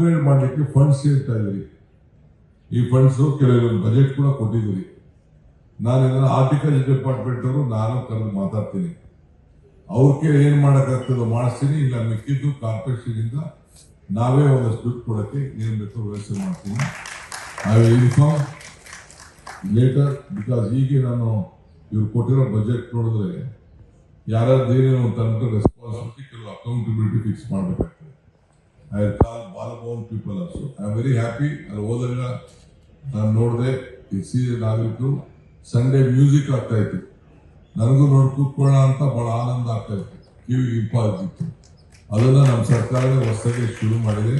Upgrade ಮಾಡಲಿಕ್ಕೆ funds ಸೇರ್ತಾ ಇದ್ದೀರಿ. ಈ ಫಂಡ್ಸ್ ಕೆಲವೊಂದು ಬಜೆಟ್ ಕೂಡ ಕೊಟ್ಟಿದ್ದೀರಿ. ನಾನು ಇದನ್ನ ಆರ್ಟಿಕಲ್ ಡಿಪಾರ್ಟ್ಮೆಂಟ್ ಅವರು ನಾನು ಕರೆದು ಮಾತಾಡ್ತೀನಿ. ಅವ್ರಿಗೆ ಏನ್ ಮಾಡಕ್ಕಾಗ್ತದೋ ಮಾಡಿಸ್ತೀನಿ, ಇಲ್ಲ ಮಿಕ್ಕಿದ್ದು ಕಾರ್ಪೊರೇಷನ್ ಇಂದ ನಾವೇ ಒಂದಷ್ಟು ದುಡ್ಡು ಕೊಡಕ್ಕೆ ಏನ್ ಬೇಕೋ ವ್ಯವಸ್ಥೆ ಮಾಡ್ತೀನಿ. ಐ ಇನ್ಫಾರ್ಮ್ ಲೇಟರ್ ಬಿಕಾಸ್ ಈಗ ನಾನು ಇವ್ರು ಕೊಟ್ಟಿರೋ ಬಜೆಟ್ ನೋಡಿದ್ರೆ ಯಾರಾದ್ರೂ ಏನೇನು ಅಂತ ಅಂದ್ಬಿಟ್ಟು ರೆಸ್ಪಾನ್ಸಿಬಿಲಿಟಿ ಕೆಲವು ಅಕೌಂಟಬಿಲಿಟಿ ಫಿಕ್ಸ್ ಮಾಡಬೇಕಾಗ್ತದೆ. I call Bal Bhavan people also I am very happy ಅಲ್ಲಿ ಹೋದಾಗ ನಾನು ನೋಡಿದೆ, ಈ ಸೀರಿಯಲ್ ನಾಗರಿಕರು ಸಂಡೇ ಮ್ಯೂಸಿಕ್ ಆಗ್ತಾ ಇತ್ತು. ನನಗೂ ನೋಡಿ ಕೂತ್ಕೊಳ್ಳೋಣ ಅಂತ ಬಹಳ ಆನಂದ ಆಗ್ತಾ ಇತ್ತು. ಕಿವಿಗೆ ಇಂಪಾಗ್ತಿತ್ತು ಅದನ್ನ ನಮ್ಮ ಸರ್ಕಾರವೇ ಹೊಸದಾಗಿ ಶುರು ಮಾಡಿದೆ.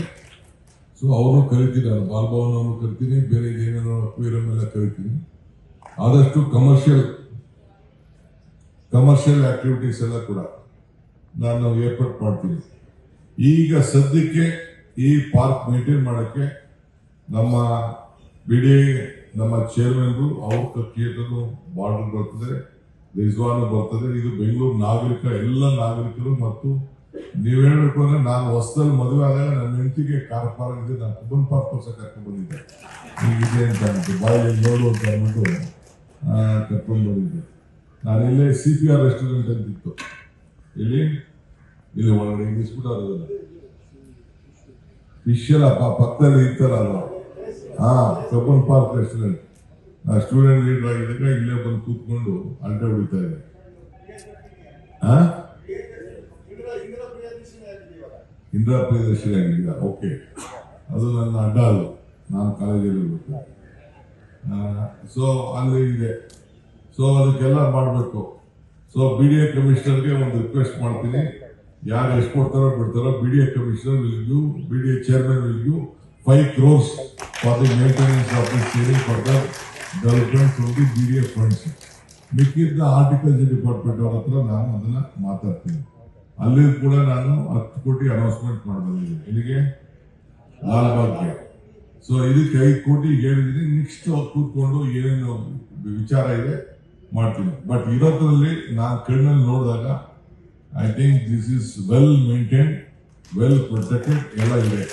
ಸೊ ಅವರು ಕರಿತೀನಿ ಬಾಲ್ಭವನ್ ಅವರು ಕರಿತೀನಿ, ಬೇರೆ ಏನೇನೋ ಕ್ವೀರಮ್ ಎಲ್ಲ ಕರಿತೀನಿ. ಆದಷ್ಟು ಕಮರ್ಷಿಯಲ್ ಕಮರ್ಷಿಯಲ್ ಆಕ್ಟಿವಿಟೀಸ್ ಎಲ್ಲ ಕೂಡ ನಾನು ಏರ್ಪಾಟ್ ಮಾಡ್ತೀನಿ. ಈಗ ಸದ್ಯಕ್ಕೆ ಈ ಪಾರ್ಕ್ ಮೇಂಟೈನ್ ಮಾಡಕ್ಕೆ ನಮ್ಮ ಬಿಡಿ ನಮ್ಮ ಚೇರ್ಮನ್ ಅವ್ರ ಥಿಯೇಟರ್ ಬಾರ್ಡರ್ ಬರ್ತದೆ ರಿಜ್ವಾನು ಬರ್ತದೆ. ಇದು ಬೆಂಗಳೂರು ನಾಗರಿಕ ಎಲ್ಲ ನಾಗರಿಕರು ಮತ್ತು ನೀವ್ ಹೇಳ್ಬೇಕು ಅಂದ್ರೆ ನಾನು ಹೊಸದಲ್ಲಿ ಮದುವೆ ಆದಾಗ ನನ್ನ ಹೆಂಡತಿಗೆ ಕಾರ್ ಪಾರ್ಕ್ ಇದೆ ನಾನು ಕುಬನ್ ಪಾರ್ಕ್ ತೋರ್ಸ ಕರ್ಕೊಂಡು ಬಂದಿದ್ದೆ. ಹೀಗಿದೆ ಅಂತ ಅನ್ಬಿಟ್ಟು ಬಾಯಲ್ಲಿ ನೋಡು ಅಂತ ಅಂದ್ಬಿಟ್ಟು ಆ, ಕರ್ಕೊಂಡು ಬಂದಿದ್ದೆ. ನಾನು ಇಲ್ಲೇ ಸಿ ಪಿ ಆರ್ ರೆಸ್ಟೋರೆಂಟ್ ಅಂತಿತ್ತು. ಇಲ್ಲಿ ಇಲ್ಲಿ ಒಳಗಡೆ ಇಂಗ್ಲಿಷ್ ಅದಲ್ಲ ಎಲ್ಲ ಪಕ್ಕದಲ್ಲಿ ಇರ್ತಾರಲ್ಲ ಹಾ ಕಬ್ಬನ್ ಪಾರ್ಕ್ ರೆಸ್ಟೋರೆಂಟ್ ನಾ ಸ್ಟೂಡೆಂಟ್ ಲೀಡರ್ ಆಗಿದ್ದಾಗ ಇಲ್ಲೇ ಬಂದು ಕೂತ್ಕೊಂಡು ಅಡ್ಡ ಹೊಡಿತಾ ಇದೆ ಹಾ ಇಂದಿರಾ ಪ್ರಿಯದರ್ಶಿನಿ ಆಗಿದ್ದ ಓಕೆ. ಅದು ನನ್ನ ಅಡ್ಡ ಅದು ನಾನು ಕಾಲೇಜಲ್ಲಿ ಸೊ ಅಲ್ಲಿ ಇದೆ. ಸೊ ಅದಕ್ಕೆಲ್ಲ ಮಾಡಬೇಕು. ಸೊ ಬಿ ಡಿ ಎ ಕಮಿಷನರ್ಗೆ ಒಂದು ರಿಕ್ವೆಸ್ಟ್ ಮಾಡ್ತೀನಿ. ಯಾರು ಎಷ್ಟು ಕೊಡ್ತಾರೋ ಕೊಡ್ತಾರೋ B D A commissioner will B D A chairman will five crores for the maintenance of the saving for the development from the B D A funds ಮಿಕ್ಕಿದ್ದ articles department ಅವ್ರ ಹತ್ರ ನಾನು ಅದನ್ನ ಮಾತಾಡ್ತೀನಿ. ಅಲ್ಲಿ ಕೂಡ ನಾನು ಹತ್ತು ಕೋಟಿ ಅನೌನ್ಸ್ಮೆಂಟ್ ಮಾಡಬಂದಿದ್ದೀನಿ ಇಲ್ಲಿಗೆ ಲಾಲ್ಬಾಗ್ಗೆ. ಸೊ ಇದಕ್ಕೆ ಐದು ಕೋಟಿ ಹೇಳಿದೀನಿ ನೆಕ್ಸ್ಟ್ ಕೂತ್ಕೊಂಡು ಏನೇನು ವಿಚಾರ ಇದೆ ಮಾಡ್ತೀನಿ. ಬಟ್ ಇವತ್ತರಲ್ಲಿ ನಾನು ಕಣ್ಣಲ್ಲಿ ನೋಡಿದಾಗ I think this is well maintain well protected ಎಲ್ಲ ಇದೆ